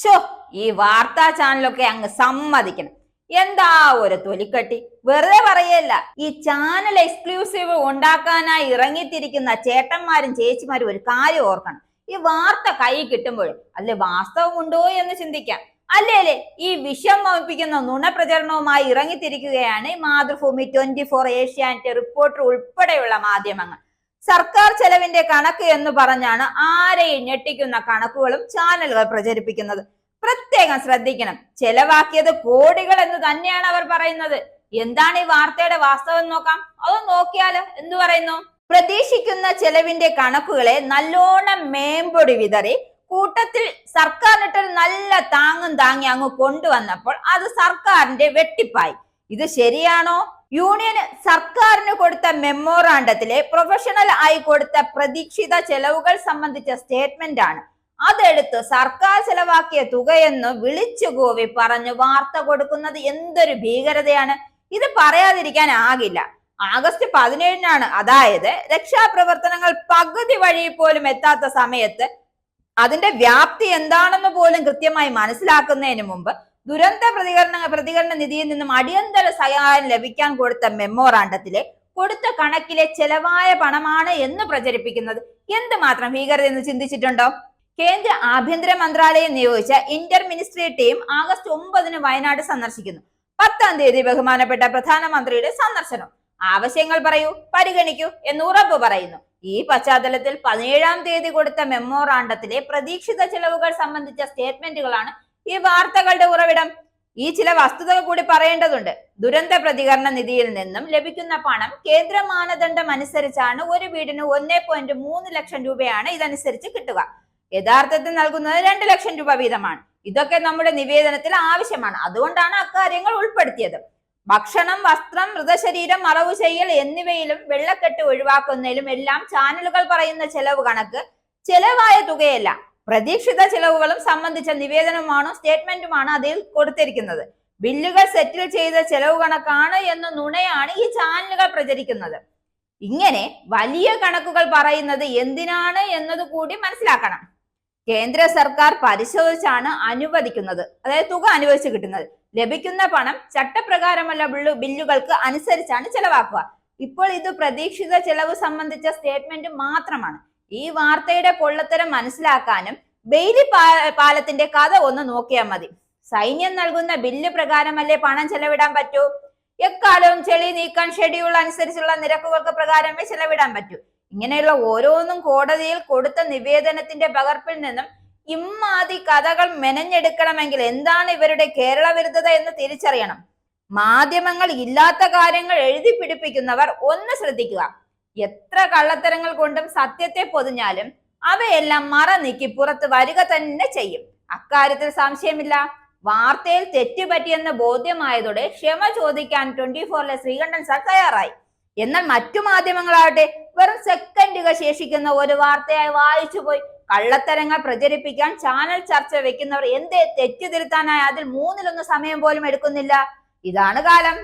Show ഈ വാർത്താ ചാനലൊക്കെ അങ്ങ് സമ്മതിക്കണം. എന്താ ഒരു തൊലിക്കട്ടി? വെറുതെ പറയല്ല. ഈ ചാനൽ എക്സ്ക്ലൂസീവ് ഉണ്ടാക്കാനായി ഇറങ്ങിത്തിരിക്കുന്ന ചേട്ടന്മാരും ചേച്ചിമാരും ഒരു കാര്യം ഓർക്കണം. ഈ വാർത്ത കൈ കിട്ടുമ്പോൾ വാസ്തവം ഉണ്ടോ എന്ന് ചിന്തിക്കാം. അല്ലേ അല്ലേ? ഈ വിഷം വമിപ്പിക്കുന്ന നുണപ്രചരണവുമായി ഇറങ്ങിത്തിരിക്കുകയാണ് Mathrubhumi twenty four Asianet Reporter ഉൾപ്പെടെയുള്ള മാധ്യമങ്ങൾ. സർക്കാർ ചെലവിന്റെ കണക്ക് എന്ന് പറഞ്ഞാണ് ആരെയും ഞെട്ടിക്കുന്ന കണക്കുകളും ചാനലുകൾ പ്രചരിപ്പിക്കുന്നത്. പ്രത്യേകം ശ്രദ്ധിക്കണം. ചെലവാക്കിയത് കോടികൾ എന്ന് തന്നെയാണ് അവർ പറയുന്നത്. എന്താണ് ഈ വാർത്തയുടെ വാസ്തവം നോക്കാം. അത് നോക്കിയാലോ എന്തു പറയുന്നു? പ്രതീക്ഷിക്കുന്ന ചെലവിന്റെ കണക്കുകളെ നല്ലോണം മേമ്പൊടി വിതറി കൂട്ടത്തിൽ സർക്കാരിനിട്ടൊരു നല്ല താങ്ങും താങ്ങി അങ്ങ് കൊണ്ടുവന്നപ്പോൾ അത് സർക്കാരിന്റെ വെട്ടിപ്പായി. ഇത് ശരിയാണോ? യൂണിയന് സർക്കാരിന് കൊടുത്ത മെമ്മോറാണ്ടത്തിലെ പ്രൊഫഷണൽ ആയി കൊടുത്ത പ്രതീക്ഷിത ചെലവുകൾ സംബന്ധിച്ച സ്റ്റേറ്റ്മെന്റ് ആണ് അതെടുത്ത് സർക്കാർ ചെലവാക്കിയ തുകയെന്ന് വിളിച്ചു കൂവി പറഞ്ഞു വാർത്ത കൊടുക്കുന്നത് എന്തൊരു ഭീകരതയാണ്. ഇത് പറയാതിരിക്കാൻ ആകില്ല. ആഗസ്റ്റ് പതിനേഴിനാണ് അതായത് രക്ഷാപ്രവർത്തനങ്ങൾ പകുതി വഴി പോലും എത്താത്ത സമയത്ത് അതിന്റെ വ്യാപ്തി എന്താണെന്ന് പോലും കൃത്യമായി മനസ്സിലാക്കുന്നതിന് മുമ്പ് ദുരന്ത പ്രതികരണ പ്രതികരണ നിധിയിൽ നിന്നും അടിയന്തര സഹായം ലഭിക്കാൻ കൊടുത്ത മെമ്മോറാണ്ടത്തിലെ കൊടുത്ത കണക്കിലെ ചെലവായ പണമാണ് എന്ന് പ്രചരിപ്പിക്കുന്നത്. എന്തുമാത്രം ഭീകരത എന്ന് ചിന്തിച്ചിട്ടുണ്ടോ? കേന്ദ്ര ആഭ്യന്തര മന്ത്രാലയം നിയോഗിച്ച ഇന്റർ മിനിസ്ട്രി ടീം ആഗസ്റ്റ് ഒമ്പതിന് വയനാട് സന്ദർശിക്കുന്നു. പത്താം തീയതി ബഹുമാനപ്പെട്ട പ്രധാനമന്ത്രിയുടെ സന്ദർശനം. ആവശ്യങ്ങൾ പറയൂ പരിഗണിക്കൂ എന്ന് ഉറപ്പ് പറയുന്നു. ഈ പശ്ചാത്തലത്തിൽ പതിനേഴാം തീയതി കൊടുത്ത മെമ്മോറാണ്ടത്തിലെ പ്രതീക്ഷിത ചെലവുകൾ സംബന്ധിച്ച സ്റ്റേറ്റ്മെന്റുകളാണ് ഈ വാർത്തകളുടെ ഉറവിടം ഈ ചില വസ്തുതകൾ കൂടി പറയേണ്ടതുണ്ട്. ദുരന്ത പ്രതികരണ നിധിയിൽ നിന്നും ലഭിക്കുന്ന പണം കേന്ദ്ര മാനദണ്ഡം അനുസരിച്ചാണ് ഒരു വീടിന് ഒന്നേ പോയിന്റ് മൂന്ന് ലക്ഷം രൂപയാണ് ഇതനുസരിച്ച് കിട്ടുക. യഥാർത്ഥത്തിൽ നൽകുന്നത് രണ്ട് ലക്ഷം രൂപ വീതമാണ്. ഇതൊക്കെ നമ്മുടെ നിവേദനത്തിൽ ആവശ്യമാണ്. അതുകൊണ്ടാണ് അക്കാര്യങ്ങൾ ഉൾപ്പെടുത്തിയത്. ഭക്ഷണം വസ്ത്രം മൃതശരീരം മറവു ചെയ്യൽ എന്നിവയിലും വെള്ളക്കെട്ട് ഒഴിവാക്കുന്നതിലും എല്ലാം ചാനലുകൾ പറയുന്ന ചെലവ് കണക്ക് ചെലവായ തുകയല്ല. പ്രതീക്ഷിത ചെലവുകളും സംബന്ധിച്ച നിവേദനമാണോ സ്റ്റേറ്റ്മെന്റുമാണ് അതിൽ കൊടുത്തിരിക്കുന്നത്? ബില്ലുകൾ സെറ്റിൽ ചെയ്ത ചെലവ് കണക്കാണ് എന്ന നുണയാണ് ഈ ചാനലുകൾ പ്രചരിക്കുന്നത്. ഇങ്ങനെ വലിയ കണക്കുകൾ പറയുന്നത് എന്തിനാണ് എന്നത് കൂടി മനസ്സിലാക്കണം. കേന്ദ്ര സർക്കാർ പരിശോധിച്ചാണ് അനുവദിക്കുന്നത്. അതായത് തുക അനുവദിച്ച് കിട്ടുന്നത്. ലഭിക്കുന്ന പണം ചട്ടപ്രകാരമുള്ള ബില്ലു ബില്ലുകൾക്ക് അനുസരിച്ചാണ് ചെലവാക്കുക. ഇപ്പോൾ ഇത് പ്രതീക്ഷിത ചെലവ് സംബന്ധിച്ച സ്റ്റേറ്റ്മെന്റ് മാത്രമാണ്. ഈ വാർത്തയുടെ പൊള്ളത്തരം മനസ്സിലാക്കാനും ബെയിലി പാലത്തിന്റെ കഥ ഒന്ന് നോക്കിയാൽ മതി. സൈന്യം നൽകുന്ന ബില്ല് പ്രകാരമല്ലേ പണം ചെലവിടാൻ പറ്റൂ? എക്കാലവും ചെളി നീക്കാൻ ഷെഡ്യൂൾ അനുസരിച്ചുള്ള നിരക്കുകൾക്ക് പ്രകാരമേ ചെലവിടാൻ പറ്റൂ. ഇങ്ങനെയുള്ള ഓരോന്നും കോടതിയിൽ കൊടുത്ത നിവേദനത്തിന്റെ പകർപ്പിൽ നിന്നും ഇമ്മാതി കഥകൾ മെനഞ്ഞെടുക്കണമെങ്കിൽ എന്താണ് ഇവരുടെ കേരള വിരുദ്ധത എന്ന് തിരിച്ചറിയണം. മാധ്യമങ്ങൾ ഇല്ലാത്ത കാര്യങ്ങൾ എഴുതി പിടിപ്പിക്കുന്നവർ ഒന്ന് ശ്രദ്ധിക്കുക. എത്ര കള്ളത്തരങ്ങൾ കൊണ്ടും സത്യത്തെ പൊതിഞ്ഞാലും അവയെല്ലാം മറ നീക്കി പുറത്ത് വരിക തന്നെ ചെയ്യും. അക്കാര്യത്തിൽ സംശയമില്ല. വാർത്തയിൽ തെറ്റുപറ്റിയെന്ന് ബോധ്യമായതോടെ ക്ഷമ ചോദിക്കാൻ ട്വന്റി ഫോറിലെ ശ്രീകണ്ഠൻ സാർ തയ്യാറായി. എന്നാൽ മറ്റു മാധ്യമങ്ങളാവട്ടെ വെറും സെക്കൻഡുകൾ ശേഷിക്കുന്ന ഒരു വാർത്തയായി വായിച്ചു പോയി കള്ളത്തരങ്ങൾ പ്രചരിപ്പിക്കാൻ ചാനൽ ചർച്ച വെക്കുന്നവർ എന്തേ തെറ്റ് തിരുത്താനായി അതിൽ മൂന്നിലൊന്ന് സമയം പോലും എടുക്കുന്നില്ല. ഇതാണ് കാലം.